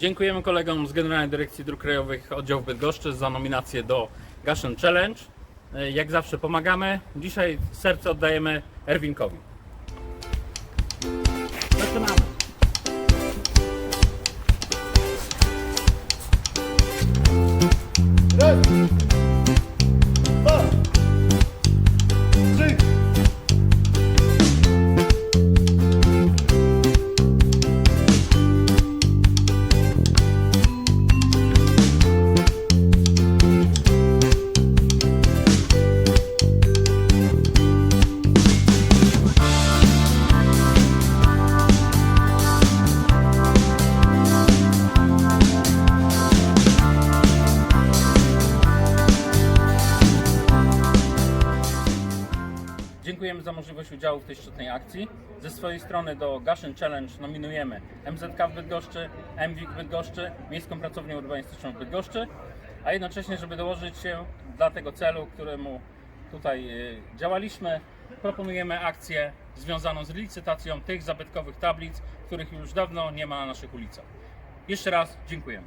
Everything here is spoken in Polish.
Dziękujemy kolegom z Generalnej Dyrekcji Dróg Krajowych Oddziału Bydgoszczy za nominację do Gaszyn Challenge. E, Jak zawsze pomagamy. Dzisiaj serce oddajemy Erwinkowi. Zaczynamy. Dziękujemy za możliwość udziału w tej szczytnej akcji. Ze swojej strony do Gaszyn Challenge nominujemy MZK w Bydgoszczy, MWIK w Bydgoszczy, Miejską Pracownię Urbanistyczną w Bydgoszczy, a jednocześnie, żeby dołożyć się dla tego celu, któremu tutaj y, działaliśmy, proponujemy akcję związaną z licytacją tych zabytkowych tablic, których już dawno nie ma na naszych ulicach. Jeszcze raz dziękujemy.